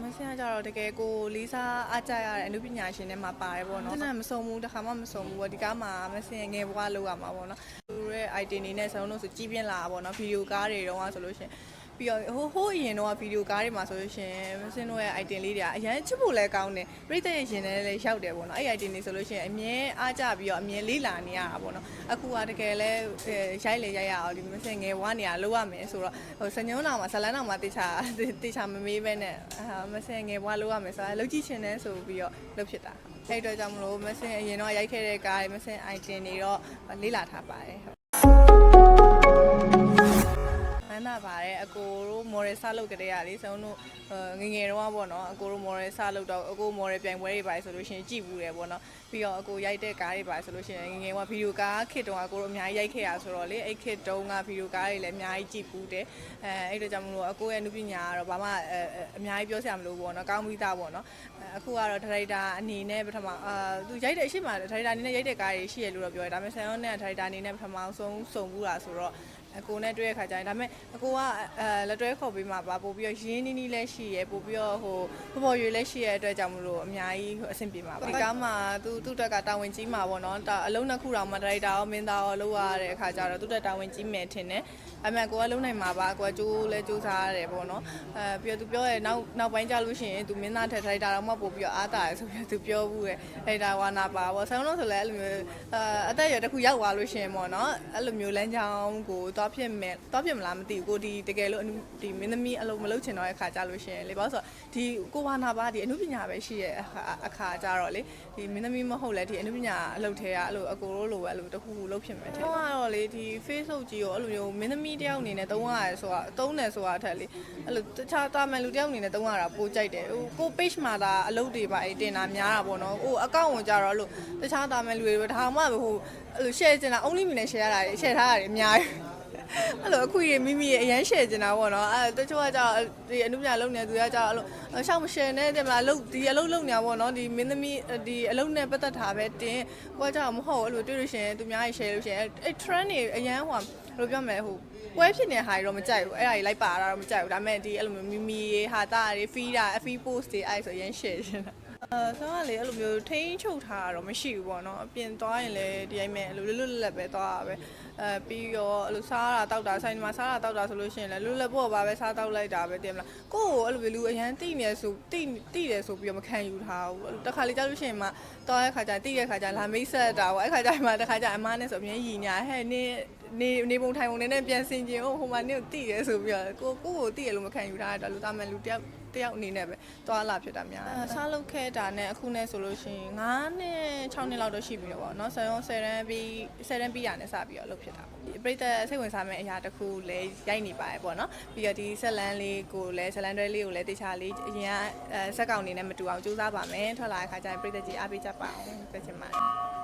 မဆင်ကကြတော့တကယ်ကိုလေးစားအားကြရတဲ့အမှုပညာရှင်တွေမှာပါတယ်ပေါ့နော်။အဲ့ဒါမစုံဘူးတစ်ခါမှမစုံဘူးပေါ့ဒီကားမှာမဆင်ငယ်ဘွားလောက်ရမှာပေါ့နော်။သူတို့ရဲ့ item တွေနဲ့ဆောင်းလို့ဆိုကြီးပြင်းလာတာပေါ့နော်။ဗီဒီယိုကားတွေတော့ဆိုလို့ရှရင် ပြီးတော့ဟိုဟိုအရင်တော့ဗီဒီယိုကားတွေမှာဆိုလို့ရှရင်မစင်တို့ရဲ့ item လေးတွေကအရင်ချစ်ဖို့လဲကောင်းတယ်ပြိတ္တရဲ့ရှင်နဲ့လည်းရောက်တယ်ပေါ့နော်အဲ့ item တွေဆိုလို့ရှရင်အမြဲအားကြပြီးတော့အမြဲလေးလာနေရတာပေါ့နော်အခုကတကယ်လဲရိုက်လေရိုက်ရအောင်ဒီမစင်ငယ်ဝါနေရလောက်ရမယ်ဆိုတော့ဟိုစညုံးတော်မှာဇလန်းတော်မှာတေချာတေချာမမေးပဲနဲ့အာမစင်ငယ်ဘွားလောက်ရမယ်ဆိုတာလောက်ကြည့်ရှင်နေဆိုပြီးတော့လုပ်ဖြစ်တာအဲ့အတွက်ကြောင့်မလို့မစင်အရင်တော့ရိုက်ခဲ့တဲ့ကားမစင် item တွေတော့လေးလာထားပါတယ် ဟုတ်မှန်းတာပါတယ်အကိုတို့ model စလုပ်ကြတဲ့ရလေဆုံးတို့ငငယ်တော့ပေါ့နော်အကိုတို့ model စလုပ်တော့အကို model ပြိုင်ပွဲတွေပါဆိုလို့ရှိရင်ကြည့်ဘူးတယ်ပေါ့နော်ပြီးတော့အကိုရိုက်တဲ့ကားတွေပါဆိုလို့ရှိရင်ငငယ်ကဗီဒီယိုကားခစ်တုန်းကအကိုတို့အများကြီးရိုက်ခဲ့ရဆိုတော့လေအဲ့ခစ်တုန်းကဗီဒီယိုကားတွေလည်းအများကြီးကြည့်ဘူးတယ်အဲအဲ့တို့ကြောင့်မလို့အကိုရဲ့နုပညာကတော့ဘာမှအများကြီးပြောစရာမလိုဘူးပေါ့နော်ကောင်းပြီးသားပေါ့နော်အခုကတော့ဒရိုက်တာအနေနဲ့ပထမအာသူရိုက်တဲ့အရှိမဒရိုက်တာအနေနဲ့ရိုက်တဲ့ကားတွေရှိရလို့တော့ပြောတယ်ဒါပေမဲ့ဆန်ရောနဲ့ဒရိုက်တာအနေနဲ့ပထမဆုံးစုံဘူးတာဆိုတော့ အကိုနဲ့တွေ့ရခါကျရင်ဒါပေမဲ့အကိုကအဲလက်တွဲခေါ်ပေးမှာပါပို့ပြီးတော့ရင်းနှီးနှီးလည်းရှိရပို့ပြီးတော့ဟိုပေါ်ပေါ်ရွေလည်းရှိရတဲ့အတွက်ကြောင့်မလို့အများကြီးအဆင်ပြေမှာပါဒီကားမှာသူသူ့တက်ကတာဝန်ကြီးမှာပေါ့နော်တာအလုံးနှစ်ခုတောင်မှဒရိုက်တာရောမင်းသားရောလုပ်ရတဲ့အခါကျတော့သူ့တက်တာဝန်ကြီးမယ်ထင်တယ်အမေကိုကလုံးနိုင်မှာပါကိုကကြိုးလဲကြိုးစားရတယ်ပေါ့နော်အဲပြီးတော့သူပြောရဲနောက်နောက်ပိုင်းကြလို့ရှိရင်သူမင်းသားထက်ဒရိုက်တာတော့မှပို့ပြီးတော့အားတာရဆိုပြီးသူပြောဘူးရဲ့ဒရိုက်တာဝါနာပါပေါ့ဆောင်းလို့ဆိုလဲအဲ့လိုမျိုးအဲအသက်အရွယ်တစ်ခုရောက်သွားလို့ရှိရင်ပေါ့နော်အဲ့လိုမျိုးလမ်းကြောင်းကိုသွားဖြစ်မယ်သွားဖြစ်မလားမသိဘူးကိုဒီတကယ်လို့ဒီမင်းသမီးအလုံးမလုပ်ချင်တော့တဲ့ခါကြလို့ရှိရင်လေဘာလို့ဆိုဒီကိုဝါနာပါဒီအမှုပညာပဲရှိရဲ့အခါကြတော့လေဒီမင်းသမီးမဟုတ်လဲဒီအမှုပညာအလုပ်ထဲကအဲ့လိုအကိုတို့လိုပဲအဲ့လိုတစ်ခုခုလုပ်ဖြစ်မယ်ထင်တယ်တော့လေဒီ Facebook ကြီးရောအဲ့လိုမျိုးမင်းသမီးတယောက်အနေနဲ့သုံးရတယ်ဆိုတာသုံးတယ်ဆိုတာအထက်လေအဲ့လိုတခြားတာမန်လူတယောက်အနေနဲ့သုံးရတာပိုကြိုက်တယ်ဟိုကို page မှာဒါအလုပ်တွေပါအဲ့တင်တာများတာပေါ့နော်ဟိုအကောင့်ဝင်ကြတော့အဲ့လိုတခြားတာမန်လူတွေဒါမှမဟုတ်ဟိုအဲ့လို share ချင်တာ only မြင်နဲ့ share ရတာ share ထားရတယ်အများကြီး အဲ့လိုအခုရမိမိရဲ့အရန် share ကျင်တာပေါ့နော်အဲတချို့ကကြောက်ဒီအနုပညာလုံနေသူကကြောက်အဲ့လိုရှောက်မ share နဲ့တင်မလားလုံဒီအလုပ်လုံညာပေါ့နော်ဒီမင်းသမီးဒီအလုပ်နဲ့ပတ်သက်တာပဲတင်ကိုကကြောက်မဟုတ်အဲ့လိုတွေ့လို့ရှိရင်သူများကြီး share လို့ရှိရင်အဲ့ trend တွေအရန်ဟိုဘယ်လိုပြောမလဲဟိုပွဲဖြစ်နေတဲ့ဟာတွေတော့မကြိုက်ဘူးအဲ့ဒါကြီးလိုက်ပါတာတော့မကြိုက်ဘူးဒါပေမဲ့ဒီအဲ့လိုမျိုးမိမိရေဟာတာတွေ feed တာ feed post တွေအဲ့ဆိုရန် share ရှင်တာအဲဆိုတော့လေအဲ့လိုမျိုးထိန်းချုပ်ထားတာတော့မရှိဘူးပေါ့နော်အပြင်သွားရင်လည်းဒီအိမ်မဲ့အဲ့လိုလွတ်လွတ်လပ်လပ်ပဲသွားတာပဲအဲပြီးတော့အဲ့လိုစားတာတောက်တာဆိုင်မှာစားတာတောက်တာဆိုလို့ရှိရင်လည်းလွတ်လပ်ပေါ့ပါပဲစားတောက်လိုက်တာပဲတင်မလားကိုယ့်ကိုအဲ့လိုမျိုးလူအရန်တိနေဆိုတိတိတယ်ဆိုပြီးတော့မခံယူထားဘူးအဲ့လိုတစ်ခါလေကြောက်လို့ရှိရင်မှတောက်ရခါကျတိတဲ့ခါကျလာမိတ်ဆက်တာပေါ့အဲ့ခါကျမှတစ်ခါကျအမားနဲ့ဆိုအမြဲရည်ညာဟဲ့နင်းနေနေပုံထိုင်ပုံနဲ့နဲ့ပြန်ဆင်ကျင်ဟိုဟိုမှာနင်းကိုတိရဲဆိုပြီးတော့ကိုကိုကိုတိရလို့မခံယူထားတာလူသားမဲ့လူတယောက်တယောက်အနေနဲ့ပဲသွားလာဖြစ်တာများတယ်။စားလုပ်ခဲ့တာနဲ့အခုနဲ့ဆိုလို့ရှိရင်9နှစ်6နှစ်လောက်တော့ရှိပြီတော့ပေါ့နော်။ဆယ်ရော10တန်းပြီး10တန်းပြီးရနဲ့စပြီးတော့လုပ်ဖြစ်တာပေါ့။ပြိတ္တစိတ်ဝင်စားမယ့်အရာတစ်ခုလည်းရိုက်နေပါတယ်ပေါ့နော်။ပြီးတော့ဒီဆက်လန်းလေးကိုလည်းဆက်လန်းတွဲလေးကိုလည်းတခြားလေးအရင်ကအဲဆက်ကောင်အနေနဲ့မတူအောင်ကြိုးစားပါမယ်။ထွက်လာတဲ့ခါကျရင်ပြိတ္တကြီးအားပေးကြပါအောင်ပြောချင်ပါတယ်။